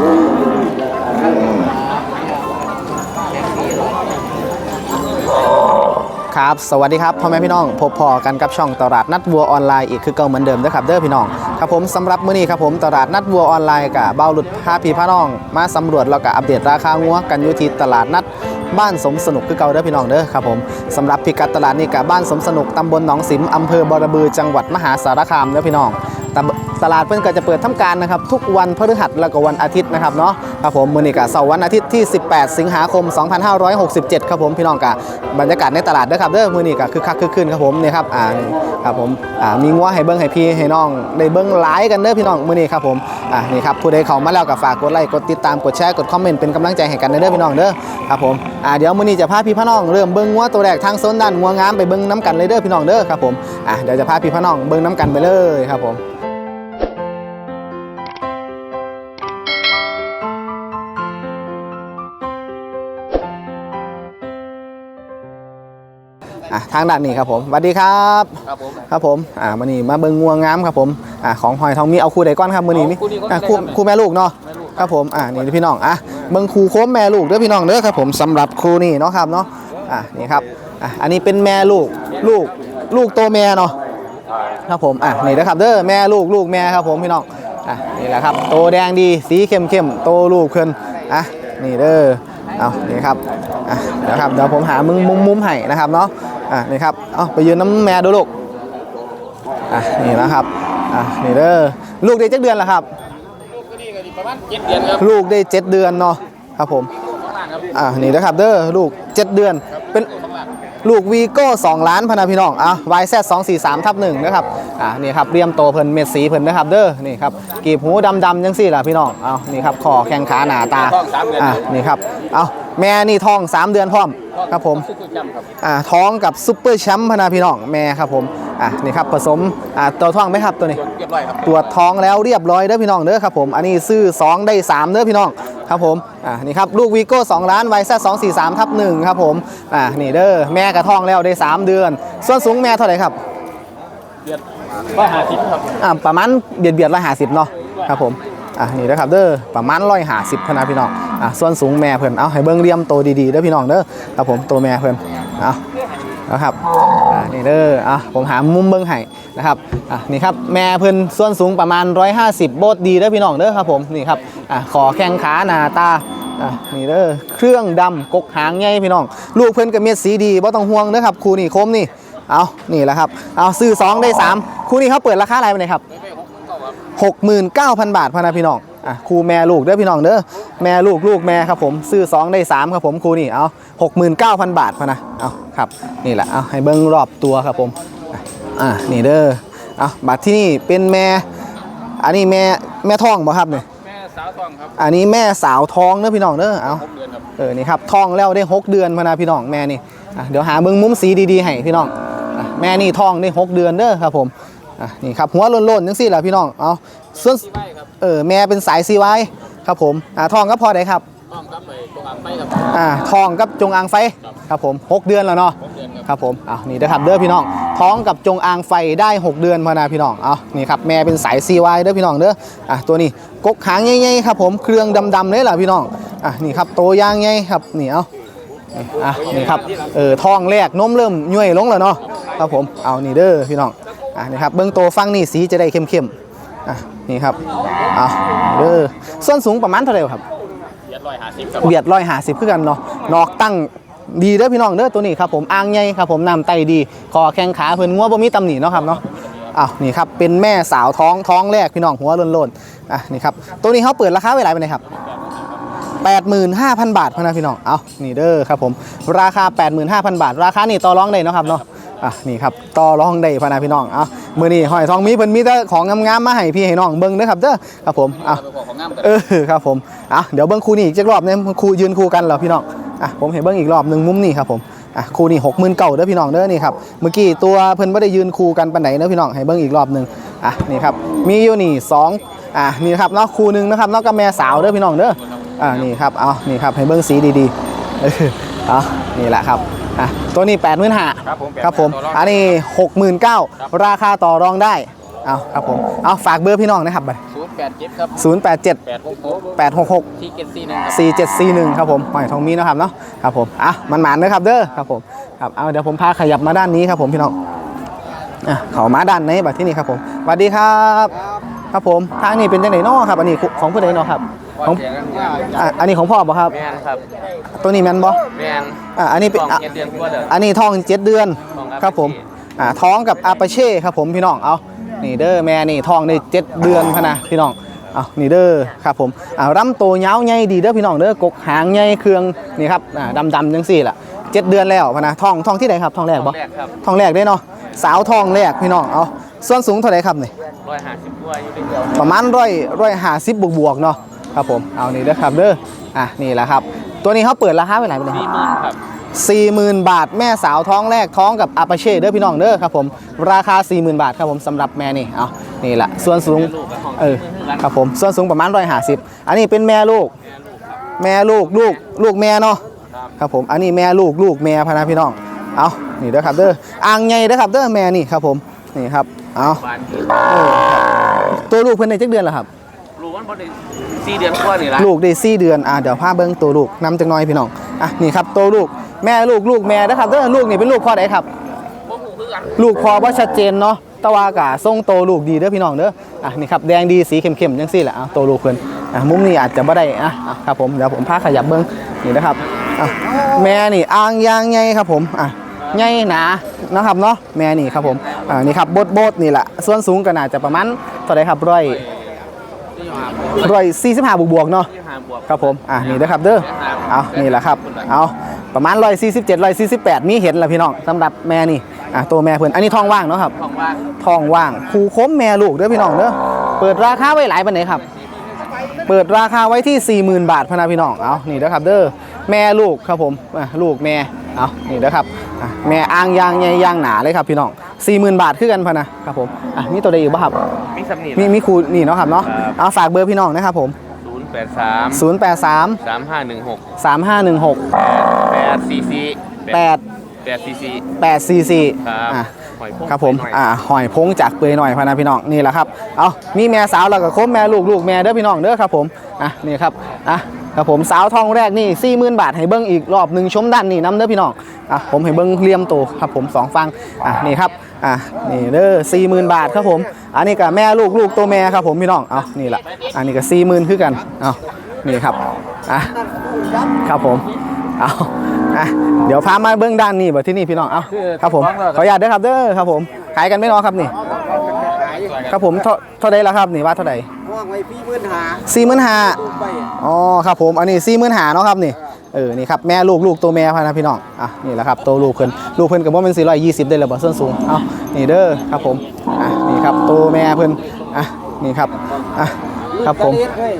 ครับ สวัสดีครับพ่อแม่พี่น้องพบพอกันกับช่องตลาดนัดวัวออนไลน์อีกคือเก่าเหมือนเดิมนะครับเด้อพี่น้องครับผมสำหรับมื้อนี้ครับผมตลาดนัดวัวออนไลน์กับเบ้าหลุดพาพี่พาน้อง มาสำรวจแล้วก็อัปเดตราคางัวกันอยู่ที่ตลาดนัดบ้านสมสนุกคือเก่าเด้อพี่น้องเด้อครับผมสำหรับพิกัดตลาดนี้กับบ้านสมสนุกตำบลหนองสิมอำเภอบอระบือจังหวัดมหาสารคามเด้อพี่น้อง ตลาดเพิ่นก็จะเปิดทำการนะครับทุกวันพฤหัสแล้วก็วันอาทิตย์นะครับเนาะครับผมมื้อนี้ก็เสาร์วันอาทิตย์ที่ 18 สิงหาคม 2567 ครับผมพี่น้องกะบรรยากาศในตลาดเด้อครับเด้อมื้อนี้ก็คึกคักคึกคืนครับผมนี่ครับอ่าครับผมอ่ามีงัวให้เบิ่งให้พี่ให้น้องได้เบิ่งหลายกันเด้อพี่น้องมื้อนี้ครับผมอ่านี่ครับผู้ใดเข้ามาแล้วก็ฝากกดไลค์กดติดตามกดแชร์กดคอมเมนต์เป็นกำลังใจให้กันเด้อพี่น้องเด้อครับผมอ่าเดี๋ยวมื้อนี้จะพาพี่พาน้องเริ่มเบิ่งงัวตัวแรกทางโซนด้านงัวงามไปเบิ่งน้ำกันเลยเด้อพี่น้องเด้อครับผมอ่าเดี๋ยวจะพาพี่พาน้องเบิ่งน้ำกันไปเลยครับผม ทางด้านนี้ครับผมสวัสดีครับครับผมครับผมอ่ามื่อนี้มาเบิ่งงัวงามครับผมอ่าของหอยทองมีเอาคู่ใดก้อนครับมื่อนี้มีเอาคู่นี้ก่อนอ่าคู่ได้ครับคู่แม่ลูกเนาะแม่ลูกครับผมอ่านี่พี่น้องอะเบิ่งคู่โค้มแม่ลูกเด้อพี่น้องเด้อครับผมสำหรับคู่นี้เนาะครับเนาะอ่านี่ครับอะอันนี้เป็นแม่ลูกลูกลูกโตแม่เนาะครับผมอะนี่นะครับเด้อแม่ลูกลูกแม่ครับผมพี่น้องอะนี่แหละครับโตแดงดีสีเข้มเข้มๆโตลูกเพิ่นอะนี่เด้อเอานี่ครับอะเดี๋ยวครับเดี๋ยวผมหามุมมุมมุมให้นะครับเนาะ อะนี่ครับเอาไปยืนน้ำแม่ดูลูกอะนี่นะครับอะนี่เด้อลูกได้เจ็ดเดือนแล้วครับ ลูกก็ดีกันประมาณเจ็ดเดือนครับลูกได้เจ็ดเดือนเนาะครับผมข้างล่างครับอะนี่นะครับเด้อลูกเจ็ดเดือนเป็นข้างล่างลูกวีโก้2ล้านพะนาพี่น้องอะ YZ 2 4 3ทับ1นะครับอะนี่ครับเรียมโตเพิ่นเม็ดสีเพิ่นนะครับเด้อนี่ครับกีบหูดำๆจังสี่ล่ะพี่น้องเอานี่ครับคอแข้งขาหนาตาท้องสามเดือนอะนี่ครับเอา แม่นี่ท้อง 3 เดือนพร้อมครับผมซุปเปอร์แชมป์ครับอ่าท้องกับซุปเปอร์แชมป์พะนาพี่น้องแม่ครับผมอะนี่ครับผสมอ่าตัวท้องไหมครับตัวนี้เรียบร้อยครับตรวจท้องแล้วเรียบร้อยเด้อพี่น้องเด้อครับผมอันนี้ซื้อ 2 ได้ 3 เด้อพี่น้องครับผมอ่านี่ครับลูกวีโก้2ล้านไวซ่า2 4 3ทับ1ครับผมอ่านี่เด้อแม่กระท้องแล้วได้ 3 เดือน ส่วนสูงแม่เท่าไหร่ครับเดือนร้อยห้าสิบครับอ่าประมาณเบียดเบียดร้อยหาสิบเนาะครับผม อ่านี่นะครับเด้อประมาณร้อยหาสิบพนะพี่น้องอ่าส่วนสูงแม่เพิ่นเอาให้เบิ่งเรียมโตดีๆเด้อพี่น้องเด้อครับผมโตแม่เพิ่นเอานะครับอ่านี่เด้ออะผมหามุมเบิ่งให้นะครับอะนี่ครับแม่เพิ่นส่วนสูงประมาณ 150 โบดดีเด้อพี่น้องเด้อครับผมนี่ครับอะขอแข้งขาหน้าตาอะนี่เด้อเครื่องดำกกหางใหญ่พี่น้อง ลูกเพิ่นก็เม็ดสีดีบ่ต้องห่วงเด้อครับครูนี่คมนี่เอานี่แหละครับเอาซื้อ2ได้3คู่นี้เขาเปิดราคาอะไรไปเลยครับ 69,000 บาทพะนะพี่น้องอะครูแม่ลูกเด้อพี่น้องเด้อแม่ลูกลูกแม่ครับผมซื้อ 2 ได้ 3 ครับผมครูนี่เอา69,000 บาทพะนะเอาครับนี่แหละเอาให้เบิ้งรอบตัวครับผมอะอะนี่เด้อเอาบัตรที่นี่เป็นแม่อันนี้แม่แม่ท้องบ่ครับเนี่ยแม่สาวทองครับอันนี้แม่สาวท้องเด้อพี่น้องเด้อเอาหกเดือนครับเออนี่ครับท้องแล้วได้ 6 เดือนพะนะพี่น้องแม่นี่อะเดี๋ยวหาเบิ้งมุมสีดีๆให้พี่น้องอะแม่นี่ท้องได้ 6 เดือนเด้อครับผม อะนี่ครับหัวโล้นๆจังซี่แหละพี่น้องเอาส่วนที่ไว้ครับเออแม่เป็นสายซีไว้ครับผมอ่าท้องก็พอได้ครับต้องครับไปตรงอ่างไปครับ อ่าท้องกับจงอางไฟครับผม 6 เดือนแล้วเนาะหกเดือนครับครับผมอ่านี่นะครับเด้อพี่น้อง ท้องกับจงอางไฟได้ 6 เดือนพอนาพี่น้องเอานี่ครับแม่เป็นสายซีไว้เด้อพี่น้องเด้ออะตัวนี้กกหางใหญ่ๆครับผมเครื่องดำๆเลยล่ะพี่น้องอะนี่ครับโตวยางใหญ่ครับนี่เอานี่อะนี่ครับเออท้องแรกนมเริ่มย่อยลงแล้วเนาะครับผมเอานี่เด้อพี่น้อง อะนี่ครับเบื้องโตวฟังนี่สีจะได้เข้มๆอะนี่ครับเอาเด้อส่วนสูงประมาณเท่าไหร่ครับเดือนร้อยห้าสิบครับเบียดร้อยหาสิบคือกันเนาะนอกตั้งดีเด้อพี่น้องเด้อตัวนี้ครับผมอ่างใหญ่ครับผมน้ำไตดีคอแข้งขาเพิ่นงัวบ่มีตำหนิเนาะครับเนาะอ้าวนี่ครับเป็นแม่สาวท้องท้องแรกพี่น้องหัวโลนๆอะนี่ครับตัวนี้เขาเปิดราคาไว้หลายปานใดครับ85,000 บาทพะนะพี่น้อง เอานี่เด้อครับผม ราคา 85,000 บาท ราคานี่ต่อรองได้เนาะครับเนาะ อะนี่ครับต่อรองได้พนะพี่น้องเอามือนี้หอยทองมีเพิ่นมีแต่ของงามๆมาให้พี่ให้น้องเบิ่งเด้อครับเด้อครับผมเอาไปบอกของงามเออครับผมอะเดี๋ยวเบิ้งคู่นี้อีกจักรอบนี่ยคู่ยืนคู่กันเหรอพี่น้องอะผมเห็นเบิ้งอีกรอบหนึ่งมุมนี่ครับผมอะคู่นี้หกหมื่นเก่าเด้อพี่น้องเด้อนี่ครับเมื่อกี้ตัวเพิ่นไม่ได้ยืนคู่กันปันไหนเด้อพี่น้องให้เบิ้งอีกรอบหนึ่งอะนี่ครับมีอยู่นี่สองอะนี่ครับเนาะคู่หนึ่งนะครับเนาะกับแม่สาวเด้อพี่น้องเด้ออะนี่ครับเอานี่ครับให้เบิ้งสีดีๆออเอานี่แหละครับ อะตัวนี้แปดหมื่นห้าครับผมครับผมต่อรองอันนี้หกหมื่นเก้าราคาต่อรองได้เอาครับผมเอาฝากเบอร์พี่น้องนะครับบัดศูนย์แปดเจ็ดครับศูนย์แปดเจ็ดแปดหกหกแปดหกหก ที่เจ็ดสี่หนึ่งครับสี่เจ็ดสี่หนึ่งครับผมหอยทองมีนะครับเนาะครับผมอะมันหมานนะครับเด้อครับผมครับเอาเดี๋ยวผมพาขยับมาด้านนี้ครับผมพี่น้องอะเขามาด้านในบัดที่นี่ครับผมสวัสดีครับ ครับผมทางนี้เป็นจังไหนเนาะครับ อันนี้ของผู้ใดเนาะครับ ของอะอันนี้ของพ่อบ่ครับ แมนครับ ตัวนี้แมนบ่แมนอะอันนี้เป็นสองอะเจ็ดเดือนกว่าเด้อ อันนี้ท้องเจ็ดเดือนท้องครับผม Apache อ่าท้องกับอาปาเช่ครับผมพี่น้องเอานี่เด้อแม่นี่ท้องได้เจ็ดเดือนพะนะพี่น้องเอานี่เด้อครับผมอ่าร่ำโตวยาวใหญ่ดีเด้อพี่น้องเด้อกกหางใหญ่เครื่องนี่ครับอ่าดำๆจังสี่ล่ะเจ็ดเดือนแล้วพะนะท้องท้องที่ไหนครับท้องแรกท้บ่องแรกครับท้องแรกได้เนาะสาวท้องแรกพี่น้องเอาส่วนสูงเท่าไหร่ครับนี่ร้อยห้าสิบกว่าอยู่เป็นเดียวประมาณร้อยร้อยห้าสิบบวกบวกๆเนาะ ครับผมเอานี่เด้อครับเด้ออะนี่แหละครับ ตัวนี้เขาเปิดราคาไว้ไหนไปเลยสี่หมื่นครับ40,000บาทแม่สาวท้องแรกท้องกับอาปาเช่เด้อพี่น้องเด้อครับผมราคา40,000บาทครับผมสำหรับแม่นี่เอานี่แหละส่วนสูงลูกกับของเออครับผมส่วนสูงประมาณ150อันนี้เป็นแม่ลูก แม่ลูกลูกลูกแม่เนาะครับผมอันนี้แม่ลูกลูกแม่พะนะพี่น้องเอานี่เด้อครับเด้ออ่างใหญ่เด้อครับเด้อแม่นี่ครับผมนี่ครับเอาบานที่เออครับตัวลูกเพิ่นได้จักเดือนแล้วครับลูกมันพอดี สี่เดือนกว่านี่ละลูกได้สี่เดือนอ่าเดี๋ยวพาเบิ้งตัวลูกนำจังน้อยพี่น้องอะนี่ครับตัวลูกแม่ลูกลูกแม่นะครับเด้อลูกนี่เป็นลูกพ่อใดครับพวกหูคือกันลูกพ่อว่าชัดเจนเนาะแตะวากะทรงโตลูกดีเด้อพี่น้องเด้ออะนี่ครับแดงดีสีเข้มๆจังซี่แหละอะโตลูกเพิ่นอะมุมนี้อาจจะบ่ได้อะอะครับผมเดี๋ยวผมพาขยับเบิ้งนี่นะครับอะแม่นี่อ่างยางใหญ่ครับผมอะใหญ่หนานะครับเนาะแม่นี่ครับผมอ่านี่ครับโบดโบดนี่แหละส่วนสูงก็น่าจะประมาณเท่าไหร่ครับร้อยที่หา ร้อยสี่สิบห้าบวกๆเนาะที่หาบวก ครับผม อะนี่นะครับเด้อเอานี่แหละครับ เอาประมาณ147 148มีเห็นแล้วพี่น้องสำหรับแม่นี่ อะตัวแม่เพื่อนอันนี้ท้องว่างเนาะครับ ของว่างท้องว่างคูคมแม่ลูกเด้อพี่น้องเด้อ เปิดราคาไว้หลายปันไหนครับ เปิดราคาไว้ที่ 40,000 บาทพะนาพี่น้อง เอานี่เด้อครับเด้อ แม่ลูกครับผมอะลูกแม่ เอานี่เด้อครับอะแม่อ่างยางใหญ่ยางหนาเลยครับพี่น้อง 40,000 บาทคือกันพะนะครับผมอะมีตัวใดอยู่บ้างครับมีสำนีมีมีครูนี่เนาะครับเนาะครับเอาฝากเบอร์พี่น้องนะครับผม ศูนย์แปดสาม083 สามห้าหนึ่งหก3516 แปดสี่สี่8 แปดสี่สี่844ครับอะ หอยพงครับผมหน่อย อ่าหอยพงจากเปื่อยหน่อยพะนะพี่น้องนี่แหละครับ เอามีแม่สาวแล้วก็คบแม่ลูกลูกแม่เด้อพี่น้องเด้อครับผม อะนี่ครับ อะ ครับผมสาวทองแรกนี่สี่หมื่นบาทให้เบิ้งอีกรอบหนึ่งชมด้านนี่น้ำเด้อพี่น้องอะผมให้เบิ้งเลี่ยมตัวครับผมสองฟังอะนี่ครับอะนี่เด้อสี่หมื่นบาทครับผม อันนี้กับแม่ลูกลูกตัวแม่ครับผมพี่น้องเอานี่แหละอันนี้ก็สี่หมื่นคือกันเอานี่ครับอะครับผมเอาอะเดี๋ยวพามาเบื้องด้านนี่แบบที่นี่พี่น้องเอาครับผมขออนุญาตเด้อครับเด้อครับผมขายกันไม่น้อครับนี่ ครับผมเท่าเท่าใดแล้วครับนี่ว่าเท่าใด ว่างไว้พี่มื่นหาสี่หมื่นห้าไปอ๋อครับผมอันนี้สี่หมื่นห้าเนาะครับนี่เออนี่ครับแม่ลูกลูกตัวแม่พะนะพี่น้องอะนี่แหละครับตัวลูกเพิ่นลูกเพิ่นกับว่าเป็นสี่ร้อยยี่สิบได้เลยบ่ส้นสูงเอานี่เด้อครับผมอะนี่ครับตัวแม่เพิ่นอะนี่ครับอะครับผมกาเลสเฮ้ย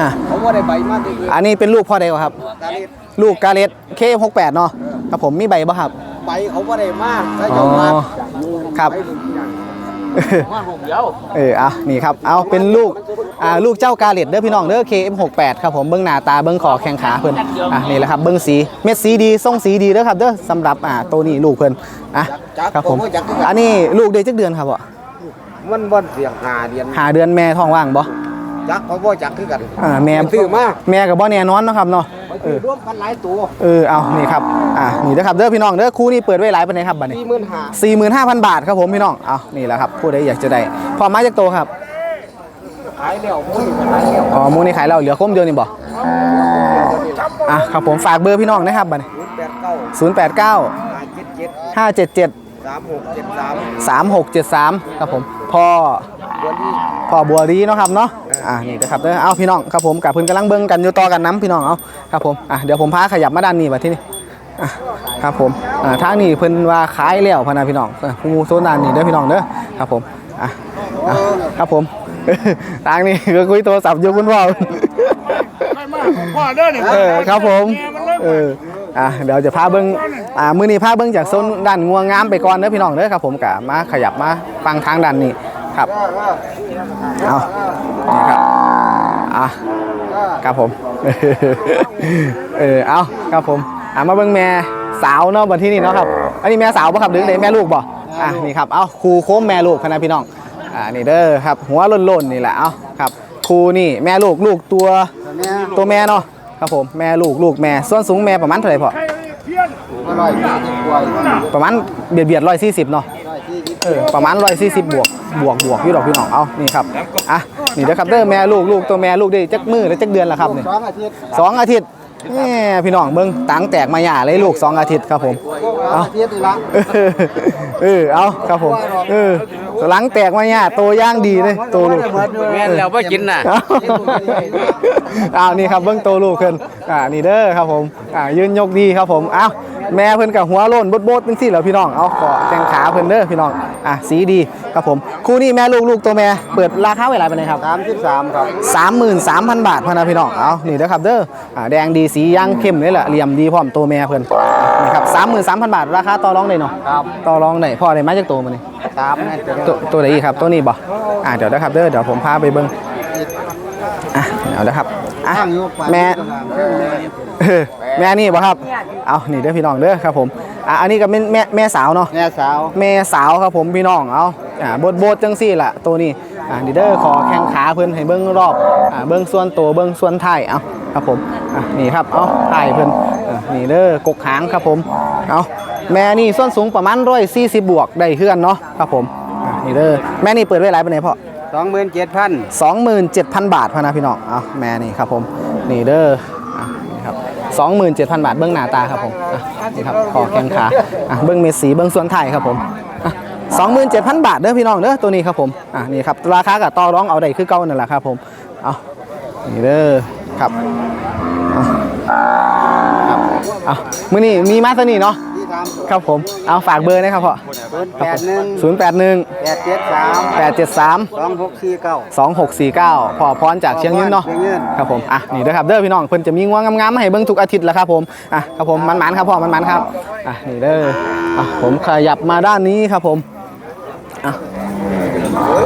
อะเขาว่าได้ใบมากเลยอันนี้เป็นลูกพ่อใดวะครับกาเลสลูกกาเลสเคหกแปดเนาะครับผมมีใบบ่ครับใบเขาว่าได้มากถ้าเจ้ามาอ๋อครับว่าหก เดียวเอออะนี่ครับ เอาเป็นลูก อ่า ลูกเจ้ากาเลตเด้อพี่น้องเด้อ KM68 ครับผม เบิ้งหน้าตา เบิ้งคอแข้งขาเพิ่น อะนี่แหละครับ เบิ้งสี เม็ดสีดี ทรงสีดีเด้อครับเด้อสำหรับ อ่า ตัวนี้ลูกเพิ่น อะ ครับผม อันนี้ลูกได้จักเดือนครับบ่มันบ่เสียงหาเดียนหาเดือนแม่ท้องว่างบ่จักเขาบ่จักคือกัน อ่า แม่ซื้อมาแม่กับบ่แน่นอนเนาะครับเนาะ ไปซื้อร่วมกันหลายตัวเออเอานี่ครับอ่านี่เด้อครับเด้อพี่น้องเด้อคู่นี้เปิดไว้หลายปานใดครับบัดนี้พี่มื่นหา45,000บาทครับผมพี่น้องเอานี่แหละครับผู้ใดอยากจะได้พอมาจากโตครับขายแล้วมุ่นขายแล้วอ๋อหมูนี่ขายแล้วเหลือคมเดียวนี่บ่อะครับผมฝากเบอร์พี่น้องนะครับบัดนี้ศูนย์แปดเก้า089ห้าเจ็ดเจ็ด577สามหกเจ็ดสาม3673ครับผมพ่อ วันนี้พ่อบัวรีเนาะครับเนาะอ่านี่นะครับเด้อเอาพี่น้องครับผมกับเพิ่นกำลังเบิ่งกันอยู่ต่อกันน้ำพี่น้องเอาครับผมอะเดี๋ยวผมพาขยับมาด้านนี้บัดที่นี่อะครับผมอ่าทางนี้เพิ่นว่าขายแล้วพะนะพี่น้องเออผู้โซนด้านนี้เด้อพี่น้องเด้อครับผมอะอะครับผมทางนี้ก็คุยโทรศัพท์อยู่คุณพ่อพ่อเด้อเนี่ยเออครับผม เออ อะเดี๋ยวจะพาเบิ้งอ่า มือนี้พาเบิ้งจากโซนด้านงัวงามไปก่อนเด้อพี่น้องเด้อครับผมกะมาขยับมาฟังทางด้านนี้ ครับเอาครับอะครับผม เออเอาครับผมอะมาเบิ้งแม่สาวเนาะบัดที่นี่เนาะครับ อันนี้แม่สาวป่ะครับหรือแม่ลูกบ่อะนี่ครับเอาครูโค้มแม่ลูกคณะพี่น้องอ่านี่เด้อครับ หัวโล่นๆนี่แหละเอาครับครูนี่แม่ลูกลูกตัวตัวแม่เนาะครับผมแม่ลูกลูกแม่ส่วนสูงแม่ประมาณเท่าไหร่พ่อประมาณเบียดเบียดร้อยสี่สิบเนาะ เออประมาณร้อยสี่สิบบวกบวกบวกพี่ดอกพี่น้องเอานี่ครับอะนี่เด้อครับเด้อแม่ลูกลูกตัวแม่ลูกได้จักมือแล้วจักเดือนละครับนี่สองอาทิตย์สองอาทิตย์แหมพี่น้องเบิ่งตังแตกมาหย่าเลยลูกสองอาทิตย์ครับผมเอาอาทิตย์นี่ละเออเอาครับผมเออหลังแตกมาหย่าโตย่างดีเลยโตลูกแม่นแล้วบ่กินน่ะเอาเอานี่ครับเบิ่งโตลูกเพิ่นอ่านี่เด้อครับผมอ่ายืนยกดีครับผมเอ้า แม่เพิ่นกับหัวโล้นบดๆจังซี่แหล้วพี่น้องเอาขอแข้งขาเพิ่นเด้อพี่น้องอะสีดีครับผมคู่นี้แม่ลูกลูกตัวแม่เปิดราคาไว้หลายปานใดครับสามสิบสามครับ33,000บาทพะนะพี่น้องเอานี่เด้อครับเด้ออ่าแดงดีสีย่างเข้มเลยแหละเหลี่ยมดีพร้อมตัวแม่เพิ่นนี่ครับ33,000บาทราคาต่อรองได้เนาะครับต่อรองได้พอได้มาจากตัวมันนี่สามแม่ตัวตัวตัวไหนอีกครับตัวนี้บ่อ่าเดี๋ยวนะครับเด้อเดี๋ยวผมพาไปเบิ่ง อะเดี๋ยวนะครับอะข้างอยู่ปากแม่เออแม่นี่บ่ครับ เอานี่เด้อพี่น้องเด้อครับผมอะอันนี้ก็เป็นแม่แม่สาวเนาะแม่สาวแม่สาวครับผมพี่น้องเอาอ่าโบดโบดจังซี่ล่ะตัวนี้อ่าดีเดอร์ขอแข้งขาเพิ่นให้เบิ้งรอบอ่าเบิ้งส่วนตัวเบิ้งส่วนท้ายเอาครับผมอะนี่ครับเอาท้ายเพิ่นอ่านี่เด้อกกหางครับผมเอาแม่นี่ส่วนสูงประมาณ140บวกได้เฮือนเนาะครับผมอะนี่เด้อแม่นี่เปิดไว้หลายปานใดพ่อ สองหมื่นเจ็ดพัน27,000บาทพะนะพี่น้องเอาแม่นี่ครับผมนี่เด้อนี่ครับ27,000บาทเบื้องหน้าตาครับผมนี่ครับคอแข้งขาเบื้องเม็ดสีเบื้องส่วนไทยครับผมอะ27,000บาทเด้อพี่น้องเด้อตัวนี้ครับผมอะนี่ครับราคากับต่อร้องเอาได้คือเก่านั่นแหละครับผมเอานี่เด้อครับเอาครับเอามื้อนี้มีมาตัวนี้เนาะ ครับผมเอาฝากเบอร์นะครับพ่อำแปดหนึ่ง081แปดเจ็ดสาม873สองหกสี่เก้า2649พอพรจากเชียงยืนเนาะเชียงยืนครับผมอะนี่เด้อครับเด้อพี่น้องเพิ่นจะมีง่วงงามๆมาให้เบิ่งทุกอาทิตย์แหล้วครับผมอะครับผมมันๆครับพ่อมันๆครับอะนี่เด้ออะผมขยับมาด้านนี้ครับผมอะ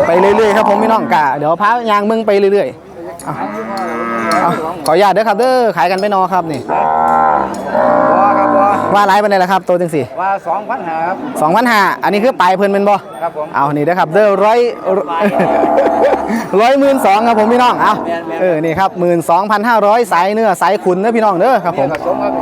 ไปเรื่อยๆครับผมพี่น้องกะเดี๋ยวพายางเบิ่งไปเรื่อยๆอะอะขออนุญาตเด้อครับเด้อขายกันไปนอครับนี่บัวครับบั วว่าหลายปานใดล่ะครับตัวจังสี่ว่าสองพันหาครับ2,500อันนี้คือปลายเพิ่นเป็นบ่ครับผมเอานี่นะครับเด้อร้อยร้อยหมื่นสองครับผมพี่น้องเอาเออนี่ครับหมื่นสองพันห้าร้อยสายเนื้อสายขุนนะพี่น้องเด้อครับผม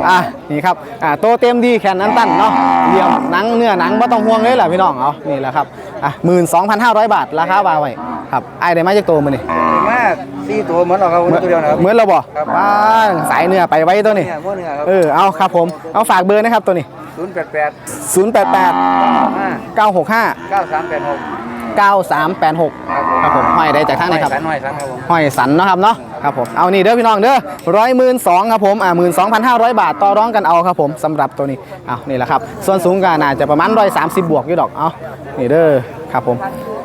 อะนี่ครับอะโตเต็มดีแขนนั้นตั้นเนาะเหลี่ยมหนังเนื้อหนังไม่ต้องห่วงเลยแหละพี่น้องเอานี่แหละครับอะหมื่นสองพันห้าร้อยบาทราคาวาไว้ครับไอ้ายได้มาจากตัวมันนี่มากสี่ตัวเหมือนเราครับคนตัวเดียวนะครับเหมือนเราบ่ครับบ้านสายเนื้อไปไว้ตัวนี้เนี่ยพวกเนี้ครับเออเอาครับผมเอาฝากเบอร์นะครับตัวนี้ ศูนย์แปดแปด0 8 8ห้า9 6 5เก้าสามแปดหก9 3 8 6 ครับผมห้อยได้จากทางไหนครับ สันหน่อยสันครับผมห้อยสันเนาะครับเนาะครับผมเอานี่เด้อพี่น้องเด้อร้อยหมื่นสองครับผมอ่าหมื่นสองพันห้าร้อยบาทต่อร้องกันเอาครับผมสำหรับตัวนี้เอานี่แหละครับส่วนสูงก็น่าจะประมาณร้อยสามสิบบวกอยู่ดอกเอานี่เด้อครับผม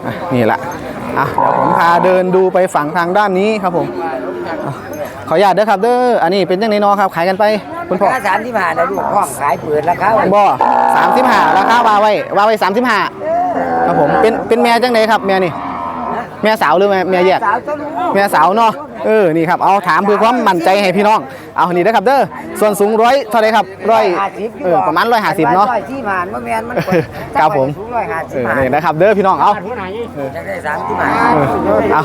อะนี่แหละอะเดี๋ยวผมพาเดินดูไปฝั่งทางด้านนี้ครับผมอะข ออนุญาตเด้อครับเด้ออันนี้เป็นยังไงเนาะครับขายกันไปคุณพ่อราคาสามที่ผ่านแล้วลูกห้องขายเปิดราคาไว้บ่สามสิบห้าราคาวาไว้วาไว้สามสิบห้าครับผมเป็นเป็นแม่จังไดครับแม่นี่แม่สาวหรือแม่แม่แยกสาวต้องรู้แม่สาวเนาะเออนี่ครับเอาถามเพื่อความมั่นใจให้พี่น้องเอานี่นะครับเด้อส่วนสูงร้อยเท่าไรครับร้อยเออประมาณร้อยห้าสิบเนาะร้อยที่ผ่านว่าแมนมันครับผมสูงร้อยห้าเอสิบอผ่านนี่นะครับเด้อพี่น้องเอาจะได้สามที่ผ่านเออเอา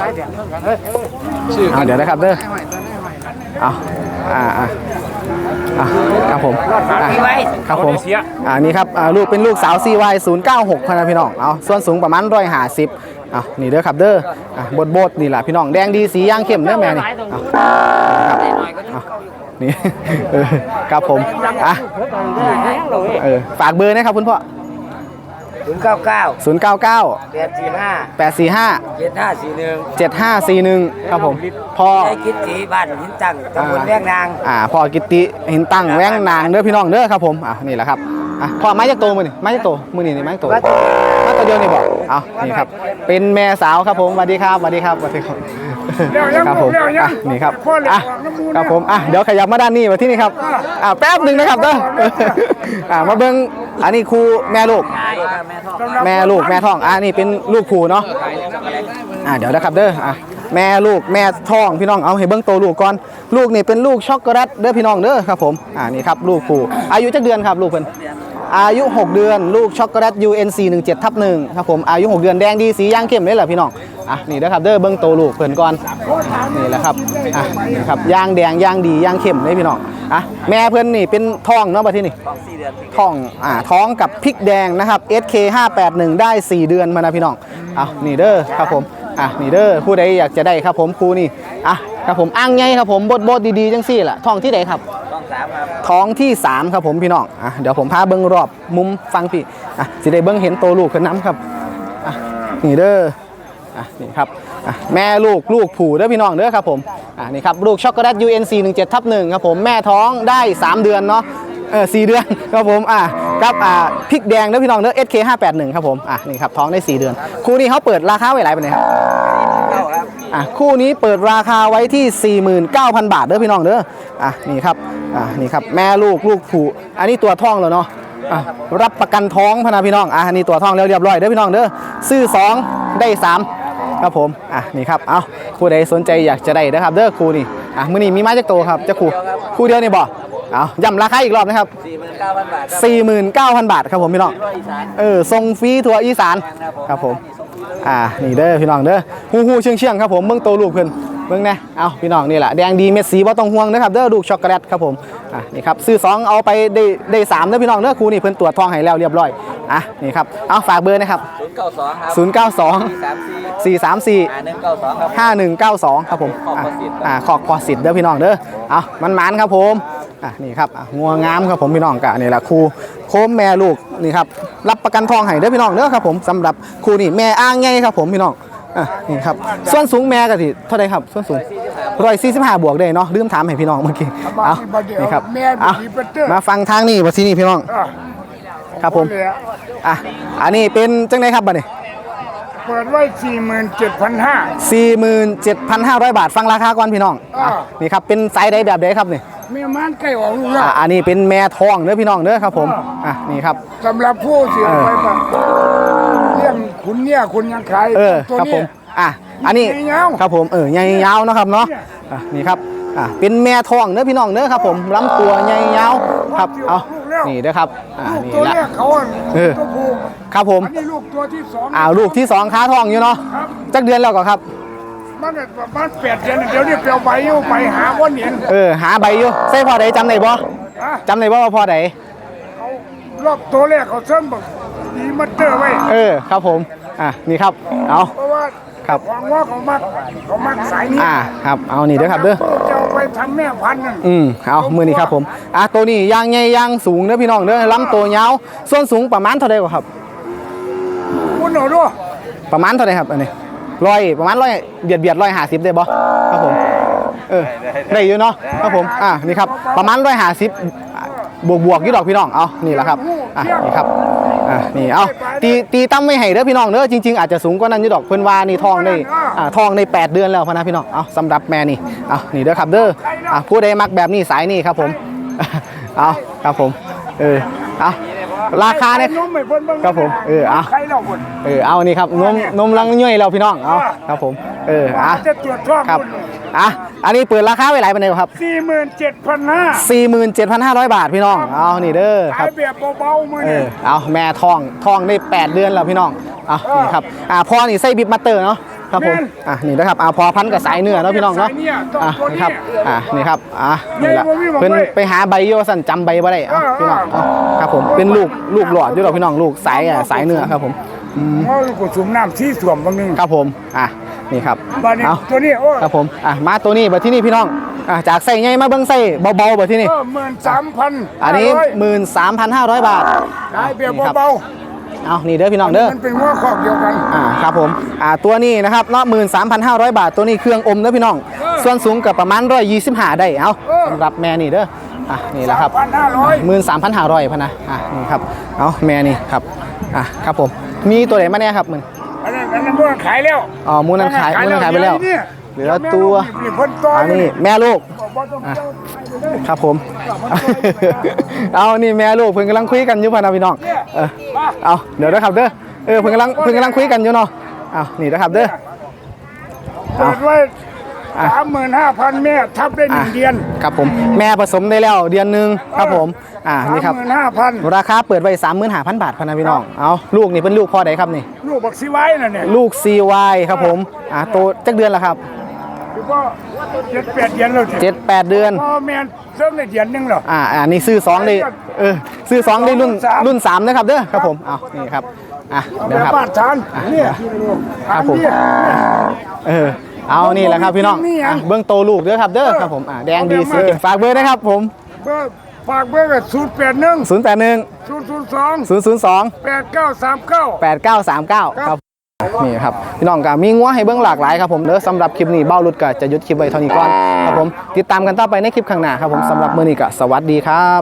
เอาเดี๋ยวนะครับเด้อ เอาอ่าอ่าอะครับผมอะครับผมอ่านี่ครับอ่าลูกเป็นลูกสาว CY 096พะนะพี่น้องเอาส่วนสูงประมาณร้อยห้าสิบอะนี่เด้อครับเด้ออะบดบดนี่แหละพี่น้องแดงดีสีย่างเข้มเด้อแม่นี่เนี่ครับผมอะเออฝากเบอร์นะครับคุณพ่อ ศูนย์เก้าเก้า099 แปดสี่ห้า845 เจ็ดห้าสี่หนึ่ง7541 ครับผมพ่อ ใช้คิดสีบ้านหินตั้งตำบลแวงนางอ่าพ่อกิตติหินตั้งแว้งนางเด้อพี่น้องเด้อครับผมอะนี่แหละครับอะพ่อไม้จักโตมือนี่ไม้จักโตมือนี่นี่ไม้จักโตว่าตัวมาตัวเดียวนี่บอกเอานี่ครับเป็นแม่สาวครับผมสวัสดีครับสวัสดีครับสวัสดีครับ ครับผมอะนี่ครับอะครับผมอะเดี๋ยวขยับมาด้านนี้มาที่นี่ครับอะแป๊บหนึ่งนะครับเด้ออะมาเบิ้งอันนี้ครูแม่ลูก แม่ลูกแม่ท้องอะนี่เป็นลูกผูเนาะอะเดี๋ยวนะครับเด้ออะแม่ลูกแม่ท้องพี่น้องเอาให้เบิ้งโตวลูกก่อนลูกนี่เป็นลูกช็อกโกแลตเด้อพี่น้องเด้อครับผมอ่านี่ครับลูกผูอายุจักเดือนครับลูกเพิ่น อายุ 6 เดือน ลูกช็อกโกแลต UNC 17ทับ1ครับผมอายุ 6 เดือนแดงดีสีย่างเข้มเลยเหรอพี่น้องอะนี่เด้อครับเด้อเบิ้งโตลูกเพิ่นก่อนนี่แหละครับอะนี่ครับย่างแดงย่างดีย่างเข้มเลยพี่น้องอะแม่เพิ่นนี่เป็นท้องเนาะบัดที่นี่ท้องอ่าท้องกับพริกแดงนะครับ SK 581ได้ 4 เดือนมานะพี่น้องอะนี่เด้อครับผมอะนี่เด้อผู้ใดอยากจะได้ครับผมครูนี่อะครับผมอ้างไงครับผมบดบดดีๆจังซี่ล่ะท้องที่ไหนครับ ท้องที่ 3 ครับผมพี่น้องอะเดี๋ยวผมพาเบิ้งรอบมุมฟังพี่อะสิได้เบิ้งเห็นโตวลูกขึ้นน้ำครับอะนี่เด้ออะนี่ครับอะแม่ลูกลูกผูเด้อพี่น้องเด้อครับผมอะนี่ครับลูกช็อกโกแลต UNC 17ทับ1ครับผมแม่ท้องได้ 3 เดือนเนาะเออ4เดือนครับผมอะกับอ่าพริกแดงเด้อพี่น้องเด้อ SK 581ครับผมอะนี่ครับท้องได้ 4 เดือน คู่นี้เขาเปิดราคาไว้หลายไปไหนครับ อะคู่นี้เปิดราคาไว้ที่ 49,000 บาทเด้อพี่น้องเด้ออะนี่ครับอะนี่ครับแม่ลูกลูกผูอันนี้ตัวท่องแล้วเนาะอะรับประกันท้องพนาพี่น้องอะนนี้ตัวท่องแล้วเรียบร้อยเด้อพี่น้องเด้อซื้อ 2 ได้ 3 ครับผมอะนี่ครับเอาผู้ใดสนใจอยากจะได้นะครับ เด้อครูนี่อะมื้อนี้มีมาจากโตครับจะครูคู่เดียวนี่บ่เอาย้ำราคาอีกรอบนะครับ49,000 บาทครับผมพี่น้องเออทรงฟรีทัวร์อีสานครับผม อ่านี่เด้อพี่น้องเด้อฮู้ฮู้เชียงเชียงครับผมเมืองโตลูกเพิ่น เบิ่งแน่เอาพี่น้องนี่แหละแดงดีเม็ดสีบ่ต้องห่วงนะครับเด้อลูกช็อกโกแลตครับผมอะนี่ครับซื้อสองเอาไปได้ได้สามเด้อพี่น้องเด้อครูนี่เพิ่นตรวจทองให้แล้วเรียบร้อยอะนี่ครับเอาฝากเบอร์นะครับศูนย์เก้าสองครับ092สามสี่434ห้าหนึ่งเก้าสองครับ5192ครับผมขอบอะประสิทธิ์อ่าขอกพอสิทธิ์เด้อพี่น้องเด้อเอามันมันๆครับผมอะนี่ครับอะงัวงามครับผมพี่น้องกะนี่แหละครูโคมแม่ลูกนี่ครับรับประกันทองให้เด้อพี่น้องเด้อครับผมสำหรับครูนี่แม่อ้างไงครับผมพี่น้อง อะนี่ครับส่วนสูงแม่กะทิเท่าไหรครับส่วนสูงร้อยสี่สิบห้าบวกได้เนาะลืมถามให้พี่น้องเมื่อกี้เอานี่ครับเอามาฟังทางนี่มาที่นี่พี่น้องอะครับผมอะอันนี้เป็นจังไดครับบัดนี้เปิดไว้สี่หมื่นเจ็ดพันห้า47,500 บาท ฟังราคาก่อนพี่น้องอ่าอะนี่ครับ เป็นไซส์ใดแบบใดครับนี่มีมันใกล้ออกลูกแล้วอะอันนี้เป็นแม่ทองเด้อพี่น้องเด้อครับผมอะนี่ครับสำหรับผู้เสียไปแบบเลี้ยง คุณเนี่ยคุณยังขายเออตัวครับผนี้ มอะอันนี้ใหญ่ยาว ครับผมเออใหญ่ยาวเนาะครับเนาะอะนี่ครับอะเป็นแม่ทองเด้อพี่น้องเด้อครับผมลำตัวใหญ่ยาวครับเอานี่เด้อครับอ่าลูกนี่ตัวละเนี้ยเขาอะเออ ตัวผู้ครับผมอันนี้ลูกตัวที่สองอ่าลูกที่สองค้าทองอยู่เนาะครับจักเดือนแล้วก็ครับ มันเนี่ยประมาณแปดเดือนเดี๋ยวนี้เปลี่ยวใบอยู่ไปหาวันเห็นเออหาใบอยู่ใส่พอใดจำได้บ่อะจำได้บ่ว่าพอใดเขารอบตัวแรกเขาเสริมแบบดีมัตเตอร์ไว้เออครับผม อะนี่ครับเอาเพราะว่าครับหวังว่าเขามักเขามักสายนี้อ่าครับเอานี่เด้อครับเด้อจะเอาไปทำแม่พันธุ์นั่นอืมเอามือนี้ครับผมอะตัวนี้ยางใหญ่ยางสูงเด้อพี่น้องเด้อลำตัวยาวส่วนสูงประมาณเท่าใดกว่าครับคุณเอาด้วยประมาณเท่าใดครับอันนี้ร้อยประมาณร้อยเบียดเบียดร้อยห้าสิบได้บ่ครับผมเออได้อยู่เนาะครับผมอะนี่ครับประมาณร้อยห้าสิบบวกบวกๆอยู่ดอกพี่น้องเอานี่แหละครับอะนี่ครับ อะนี่เอาตีตีตั้มไม่ให้เด้อพี่น้องเด้อจริงๆอาจจะสูงกว่านั้นอยู่ดอกเพิ่นว่านี่ทองได้อ่าทองในแปดเดือนแล้วพะนะพี่น้องเอาสำหรับแม่นี่เอานี่เด้อครับเด้ออะผู้ใดมักแบบนี้สายนี่ครับผมเอาครับผมเออเอาราคาเนี่ยครับผมเออเอาเล่าคนเออเอานี่ครับนมนมลังย่อยแล้วพี่น้องเอาครับผมเอออะครับ อะอันนี้เปิดราคาไว้หลายปานใดครับ สี่หมื่นเจ็ดพันห้า47,500 บาทพี่น้องเอานี่เด้อคขารัยบแบบเบาๆมือเอนี่อเอาแม่ทองทองได้ 8 เดือนแล้วพี่น้องเอานี่ครับอ่าพอนี่ใส่บิบมาเตอร์เนาะครับผมอะนี่นะครับอ่าพอพันกับสายเนื้อเนาะพี่น้องเนาะสายเนี่ยต้องอะตัวนี่นี้ครับอะนี่ครับอะนี่ละไม่บ่มีบอกเพิ่นไว้ไปหาใบโยสั่นจำใบบ่ได้เอาพี่น้องเอาครับผมเป็นลูกลูกหลอดอยู่ดอกพี่น้องลูกสายอะสายเนื้อครับผมเขาก็สุ่มน้ำที่สวมบางนึงครับผมอะ นี่ครับบ้านนี้เอาตัวนี้โอ้ยครับผมอะมาตัวนี้บัดที่นี่พี่น้องอะจากใส่ไงมาเบิ้งใส่เบาๆบัดที่นี่เออหมื่นสามพันอันนี้13,500บาทขายแบบนี่ครับเบาเอานี่เด้อพี่น้องๆเด้อมันเป็นหัวคอกเดียวกันอ่าครับผมอ่าตัวนี้นะครับเนาะ13,500บาทตัวนี้เครื่องอมเด้อพี่น้อง ส่วนสูงกับประมาณ125ได้เอาเออสำหรับแม่นี่เด้ออะนี่แหละครับพันห้าร้อย13,500พะนะอะนี่ครับเอาแม่นี่ครับอะครับผมมีตัวไหนมาเนี่ยครับมึงอั นนั้นอันนั้นพวกขายแล้วอ๋อมูนั้นขายมูนั้นขายไปแล้วเนี่ยเหลือตัวนี่เพิ่นต่ออันนี้แม่ลูกบ่ต้องอะเจ้าขายไปเลยครับผม เอานี่แม่ลูกเพิ่งกำลังคุยกันอยู่พะนะพี่น้องเออเอาเดี๋ยวนะครับเด้อ เออเพิ่งกำลังเพิ่งกำลังคุยกันอยู่เนาะเอานี่นะครับเด้อเปิดไว้ออะสามหมื่นห้าพันแม่ทับได้หนึ่งเดือน ครับผม แม่ผสมได้แล้วเดือนหนึ่งครับผม อ่าสามนี่ครับหมื่นห้าพันราคาเปิดไว้35,000บาทพะนะพี่น้อง เอาลูกนี่เป็นลูกพ่อใดครับนี่ ลูกบักซีไว้น่ะเนี่ยลูก CY ครับผมอ่าโตจักเดือนแล้วครับคือว่าเจ็ดแปดเดือนแล้วสิ7 8เดือนพ่อแม่เริ่มได้เดือนหนึงเหรอ อ่าอ่านี่ซื้อ2ได้เออซื้อ2ได้รุ่นสามรุ่น3นะครับเด้อครับผมเอานี่ครับอะเอาเดี๋ยวแบครับบบ้านชานเนี่ยครับผมอันเนี่ย เออเอานี่แหละครับพี่น้องนี่อะ อะเบื้องโตลูกเด้อครับเด้อครับผมอ่าแดงดีเอาสีแบบมาฝากเบอร์นะครับผม เบอร์ ฝากเบอร์กับศูนย์แปดหนึ่ง081ศูนย์ศูนย์สอง002แปดเก้าสามเก้า8939ครับนี่ครับพี่น้องก็มีงัวให้เบิ่งหลากหลายครับผมเด้อสำหรับคลิปนี้เบ้ารุดก็จะหยุดคลิปไว้เท่านี้ก่อนครับผมติดตามกันต่อไปในคลิปข้างหน้าครับผมสำหรับมื้อนี้ก็สวัสดีครับ